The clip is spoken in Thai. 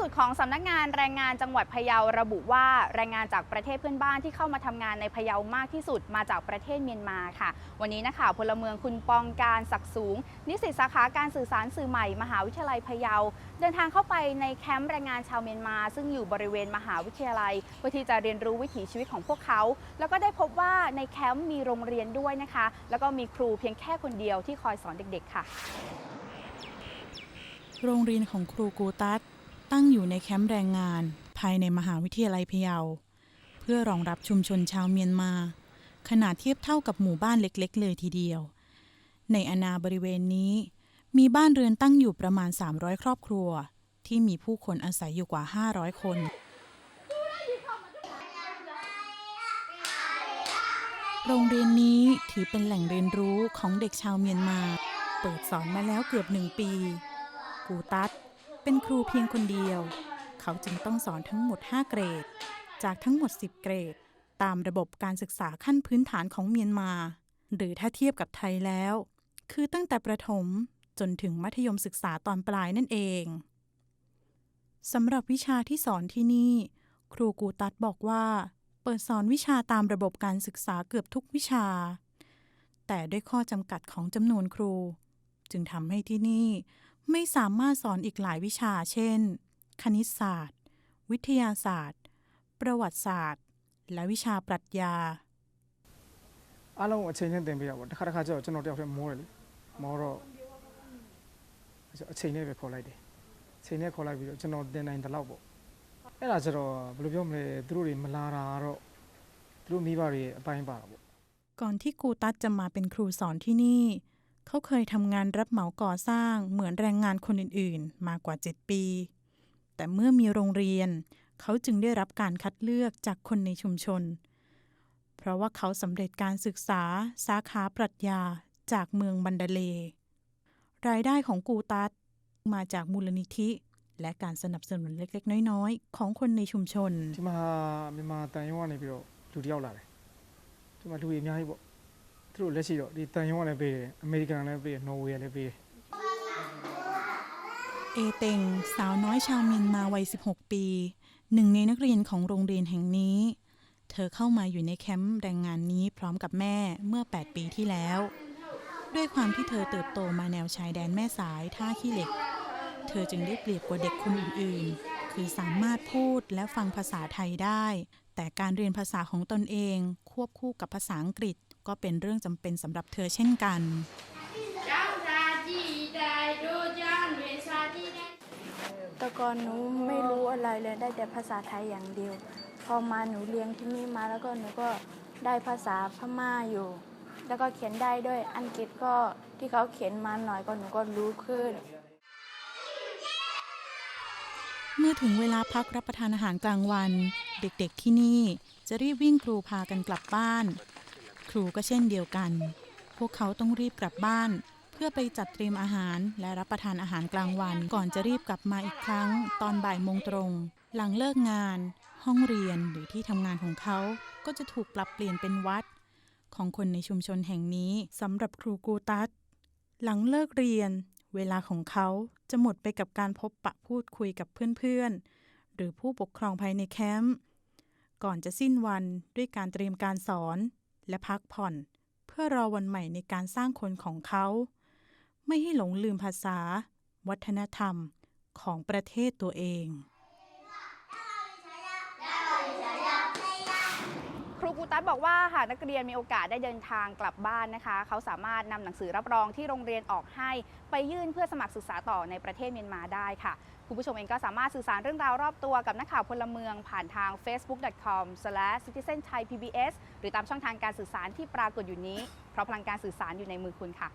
สุดของสำนักงานแรงงานจังหวัดพะเยาระบุว่าแรงงานจากประเทศเพื่อนบ้านที่เข้ามาทำงานในพะเยามากที่สุดมาจากประเทศเมียนมาค่ะ วันนี้นักข่าวพลเมืองคุณปองการศักดิ์สูง นิสิตสาขาการสื่อสารสื่อใหม่มหาวิทยาลัยพะเยา เดินทางเข้าไปในแคมป์แรงงานชาวเมียนมา ซึ่งอยู่บริเวณมหาวิทยาลัย เพื่อที่จะเรียนรู้วิถีชีวิตของพวกเขา แล้วก็ได้พบว่าในแคมป์มีโรงเรียนด้วยนะคะ แล้วก็มีครูเพียงแค่คนเดียวที่คอยสอนเด็ก ๆ ค่ะ โรงเรียนของครูกูตัส ตั้งอยู่ในแคมป์แรงงาน ภายในมหาวิทยาลัยพะเยา เพื่อรองรับชุมชนชาวเมียนมา ขนาดเทียบเท่ากับหมู่บ้านเล็กๆ เลยทีเดียว ในอาณาบริเวณนี้ มีบ้านเรือนตั้งอยู่ประมาณ 300 ครอบครัว ที่มีผู้คนอาศัยอยู่กว่า 500 คนโรงเรียนนี้ถือเป็นแหล่งเรียนรู้ของเด็กชาวเมียนมา เปิดสอนมาแล้วเกือบหนึ่งปี กูตัส เป็นครูเพียงคนเดียว เขาจึงต้องสอนทั้งหมด 5 เกรด จากทั้งหมด 10 เกรด ตามระบบการศึกษาขั้นพื้นฐานของเมียนมา หรือถ้าเทียบกับไทยแล้ว คือตั้งแต่ประถมจนถึงมัธยมศึกษาตอนปลายนั่นเองสำหรับวิชาที่สอนที่นี่ ครูกูตัสบอกว่า เปิดสอนวิชาตามระบบการศึกษาเกือบทุกวิชา แต่ด้วยข้อจำกัดของจำนวนครู จึงทำให้ที่นี่ ไม่สามารถสอนอีกหลายวิชา เช่น คณิตศาสตร์ วิทยาศาสตร์ ประวัติศาสตร์ และวิชาปรัชญา အားလုံးအချိန်နဲ့တင်ပေးတာပေါ့တစ်ခါတစ်ခါကျတော့ကျွန်တော်တယောက်တည်းမောတယ်လေမောတော့အချိန်နဲ့ပဲခေါ်လိုက်တယ်အချိန်နဲ့ခေါ်လိုက်ပြီးတော့ကျွန်တော်တင်နိုင်တဲ့လောက်ပေါ့အဲ့ဒါကျတော့ဘယ်လိုပြောမလဲသူတို့တွေမလာတာကတော့သူတို့မိဘတွေရဲ့အပိုင်းပါတာပေါ့ ก่อนที่กูตัสจะมาเป็นครูสอนที่นี่ เขาเคยทำงานรับเหมาก่อสร้างเหมือนแรงงานคนอื่นๆ มากว่า 7 ปี แต่เมื่อมีโรงเรียน เขาจึงได้รับการคัดเลือกจากคนในชุมชน เพราะว่าเขาสำเร็จการศึกษาสาขาปรัชญาจากเมืองบันดาเล รายได้ของกูตัสมาจากมูลนิธิ และการสนับสนุนเล็กๆ น้อยๆ ของคนในชุมชน ဒီမှာမြန်မာတန်ရုံးကနေပြီးတော့လူတစ်ယောက်လာတယ်ဒီမှာလူကြီးအများကြီးပေါ့ သူတို့လက်ရှိတော့ဒီတန်ရုံးကလည်းပေးတယ်အမေရိကန်ကလည်းပေးတယ်နော်ဝေကလည်းပေးတယ် เอเต็งสาวน้อยชาวเมียนมาวัย 16 ปี หนึ่งในนักเรียนของโรงเรียนแห่งนี้ เธอเข้ามาอยู่ในแคมป์แรงงานนี้พร้อมกับแม่เมื่อ 8 ปีที่แล้ว ด้วยความที่เธอเติบโตมาแนวชายแดนแม่สายท่าขี้เหล็ก เธอจึงได้เปรียบกว่าเด็กคนอื่นๆ คือสามารถพูดและฟังภาษาไทยได้ แต่การเรียนภาษาของตนเอง ควบคู่กับภาษาอังกฤษ ก็เป็นเรื่องจำเป็นสำหรับเธอเช่นกันตะกอนหนูไม่รู้อะไรเลยได้แต่ภาษาไทยอย่างเดียว พอมาหนูเรียนที่นี่มาแล้วก็หนูก็ได้ภาษาพม่าอยู่ แล้วก็เขียนได้ด้วยอังกฤษก็ที่เขาเขียนมาหน่อยก็หนูก็รู้ขึ้น เมื่อถึงเวลาพักรับประทานอาหารกลางวัน เด็กๆที่นี่จะรีบวิ่งครูพากันกลับบ้าน ครูก็เช่นเดียวกัน พวกเขาต้องรีบกลับบ้าน เพื่อไปจัดเตรียมอาหารและรับประทานอาหารกลางวัน ก่อนจะรีบกลับมาอีกครั้ง ตอนบ่ายโมงตรง หลังเลิกงาน ห้องเรียนหรือที่ทำงานของเขา ก็จะถูกปรับเปลี่ยนเป็นวัด ของคนในชุมชนแห่งนี้สำหรับครูกูตัสหลังเลิกเรียน เวลาของเขาจะหมดไปกับการพบปะพูดคุยกับเพื่อนๆหรือผู้ปกครองภายในแคมป์ก่อนจะสิ้นวันด้วยการเตรียมการสอน และพักผ่อน เพื่อรอวันใหม่ในการสร้างคนของเขา ไม่ให้หลงลืมภาษา วัฒนธรรมของประเทศตัวเอง ครูกู ตัสบอกว่าหากนักเรียนมีโอกาสได้เดินทางกลับบ้านนะคะ เขาสามารถนำหนังสือรับรองที่โรงเรียนออกให้ ไปยื่นเพื่อสมัครศึกษาต่อในประเทศเมียนมาได้ค่ะ คุณผู้ชมเองก็สามารถสื่อสารเรื่องราวรอบตัวกับนักข่าวพลเมืองผ่านทาง facebook.com/citizenthaipbs หรือตามช่องทางการสื่อสารที่ปรากฏอยู่นี้ เพราะพลังการสื่อสารอยู่ในมือคุณค่ะ